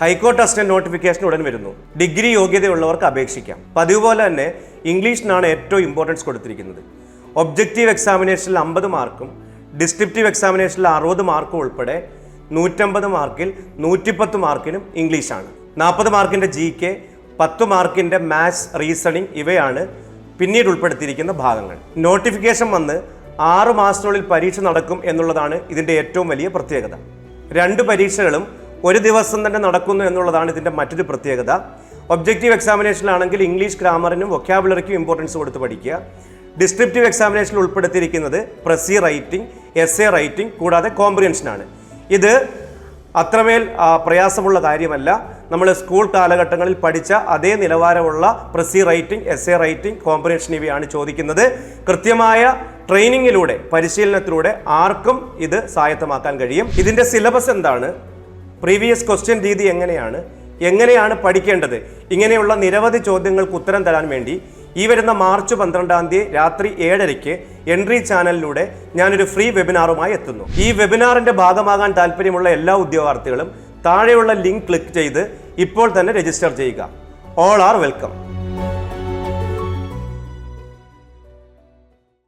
High court assistant notification ഉടൻ വരുന്നു. Degree യോഗ്യതയുള്ളവർക്ക് അപേക്ഷിക്കാം. പതിവ് പോലെ തന്നെ ഇംഗ്ലീഷിനാണ് ഏറ്റവും ഇമ്പോർട്ടൻസ് കൊടുത്തിരിക്കുന്നത്. ഒബ്ജക്റ്റീവ് എക്സാമിനേഷനിൽ അമ്പത് മാർക്കും ഡിസ്ക്രിപ്റ്റീവ് എക്സാമിനേഷനിൽ അറുപത് മാർക്കും ഉൾപ്പെടെ നൂറ്റമ്പത് മാർക്കിൽ നൂറ്റിപ്പത്ത് മാർക്കിനും ഇംഗ്ലീഷാണ്. നാൽപ്പത് മാർക്കിന്റെ ജി കെ പത്ത് മാർക്കിന്റെ മാത്സ് റീസണിങ് ഇവയാണ് പിന്നീട് ഉൾപ്പെടുത്തിയിരിക്കുന്ന ഭാഗങ്ങൾ. നോട്ടിഫിക്കേഷൻ വന്ന് ആറ് മാസത്തിനുള്ളിൽ പരീക്ഷ നടക്കും എന്നുള്ളതാണ് ഇതിന്റെ ഏറ്റവും വലിയ പ്രത്യേകത. രണ്ട് പരീക്ഷകളും ഒരു ദിവസം തന്നെ നടക്കുന്നു എന്നുള്ളതാണ് ഇതിന്റെ മറ്റൊരു പ്രത്യേകത. ഒബ്ജക്റ്റീവ് എക്സാമിനേഷനിലാണെങ്കിൽ ഇംഗ്ലീഷ് ഗ്രാമറിനും വൊക്കാബുലറിക്കും ഇമ്പോർട്ടൻസ് കൊടുത്ത് പഠിക്കുക. ഡിസ്ക്രിപ്റ്റീവ് എക്സാമിനേഷനിൽ ഉൾപ്പെടുത്തിയിരിക്കുന്നത് പ്രസി റൈറ്റിംഗ് എസ് എ റൈറ്റിംഗ് കൂടാതെ കോംപ്രിഹെൻഷനാണ് ഇത് അത്രമേൽ പ്രയാസമുള്ള കാര്യമല്ല. നമ്മൾ സ്കൂൾ കാലഘട്ടങ്ങളിൽ പഠിച്ച അതേ നിലവാരമുള്ള precis writing essay writing combination ഇവയാണ് ചോദിക്കുന്നത്. കൃത്യമായ ട്രെയിനിങ്ങിലൂടെ പരിശീലനത്തിലൂടെ ആർക്കും ഇത് സ്വായത്തമാക്കാൻ കഴിയും. ഇതിന്റെ സിലബസ് എന്താണ്? പ്രീവിയസ് ക്വസ്റ്റ്യൻ രീതി എങ്ങനെയാണ്? എങ്ങനെയാണ് പഠിക്കേണ്ടത്? ഇങ്ങനെയുള്ള നിരവധി ചോദ്യങ്ങൾക്ക് ഉത്തരം തരാൻ വേണ്ടി ഈ വരുന്ന മാർച്ച് പന്ത്രണ്ടാം തീയതി രാത്രി ഏഴരയ്ക്ക് എൻട്രി ചാനലിലൂടെ ഞാനൊരു ഫ്രീ വെബിനാറുമായി എത്തുന്നു. ഈ വെബിനാറിന്റെ ഭാഗമാകാൻ താല്പര്യമുള്ള എല്ലാ ഉദ്യോഗാർത്ഥികളും താഴെയുള്ള ലിങ്ക് ക്ലിക്ക് ചെയ്ത് ഇപ്പോൾ തന്നെ രജിസ്റ്റർ ചെയ്യുക. All are welcome.